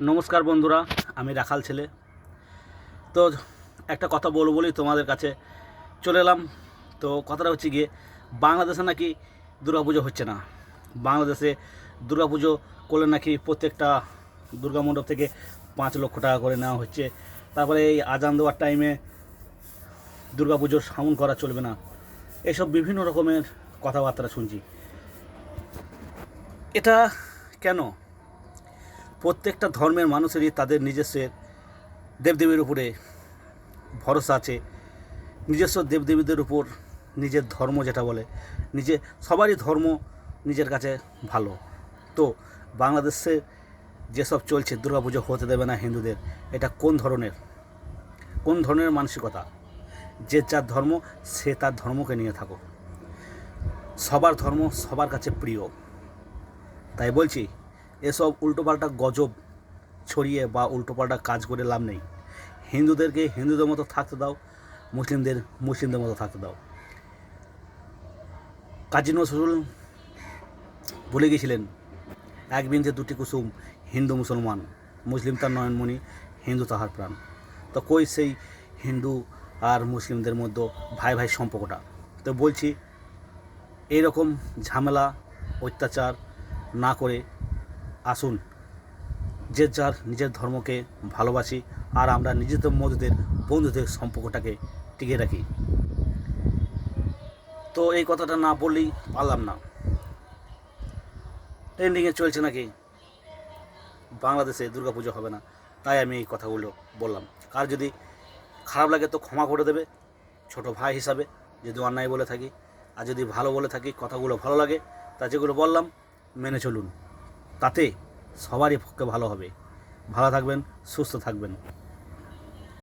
নমস্কার বন্ধুরা, আমি রাখাল ছেলে। তো একটা কথা বলব বলি তোমাদের কাছে চলে এলাম। তো কথাটা হচ্ছে গিয়ে, বাংলাদেশে নাকি দুর্গাপুজো হচ্ছে না। বাংলাদেশে দুর্গাপুজো করলে নাকি প্রত্যেকটা দুর্গা মণ্ডপ থেকে পাঁচ লক্ষ টাকা করে নেওয়া হচ্ছে। তারপরে এই আজান দেওয়ার টাইমে দুর্গাপুজোর সাউন্ড করা চলবে না। এসব বিভিন্ন রকমের কথাবার্তা শুনছি। এটা কেন? প্রত্যেকটা ধর্মের মানুষেরই তাদের নিজস্বের দেবদেবীর উপরে ভরসা আছে। নিজস্ব দেবদেবীদের উপর নিজের ধর্ম যেটা বলে, নিজে, সবারই ধর্ম নিজের কাছে ভালো। তো বাংলাদেশে যেসব চলছে, দুর্গাপুজো হতে দেবে না হিন্দুদের, এটা কোন ধরনের? কোন ধরনের মানসিকতা? যে যার ধর্ম, সে তার ধর্মকে নিয়ে থাকো সবার ধর্ম সবার কাছে প্রিয়। তাই বলছি এসব উল্টোপাল্টা গজব ছড়িয়ে বা উল্টোপাল্টা কাজ করে লাভ নেই। হিন্দুদেরকে হিন্দুদের মতো থাকতে দাও, মুসলিমদের মুসলিমদের মতো থাকতে দাও। কাজী নজরুল বলে গিয়েছিলেন এক বিন্দে দুটি কুসুম হিন্দু মুসলমান, মুসলিম তার নয়নমণি, হিন্দু তাহার প্রাণ। তো কই সেই হিন্দু আর মুসলিমদের মধ্যে ভাই ভাই সম্পর্কটা? তো বলছি এইরকম ঝামেলা, অত্যাচার না করে আসুন, যে যার নিজের ধর্মকে ভালোবাসি আর আমরা নিজেদের মধ্যে বন্ধুদের সম্পর্কটাকে টিকে রাখি। তো এই কথাটা না বললেই পারলাম না। ট্রেন্ডিংয়ে চলছে নাকি? বাংলাদেশে দুর্গাপুজো হবে না, তাই আমি এই কথাগুলো বললাম। কার যদি খারাপ লাগে তো ক্ষমা করে দেবে, ছোট ভাই হিসাবে যদি অন্যায় বলে থাকি, আর যদি ভালো বলে থাকি, কথাগুলো ভালো লাগে, তা যেগুলো বললাম, মেনে চলুন। তাতে সবারই পক্ষে ভালো হবে। ভালো থাকবেন সুস্থ থাকবেন।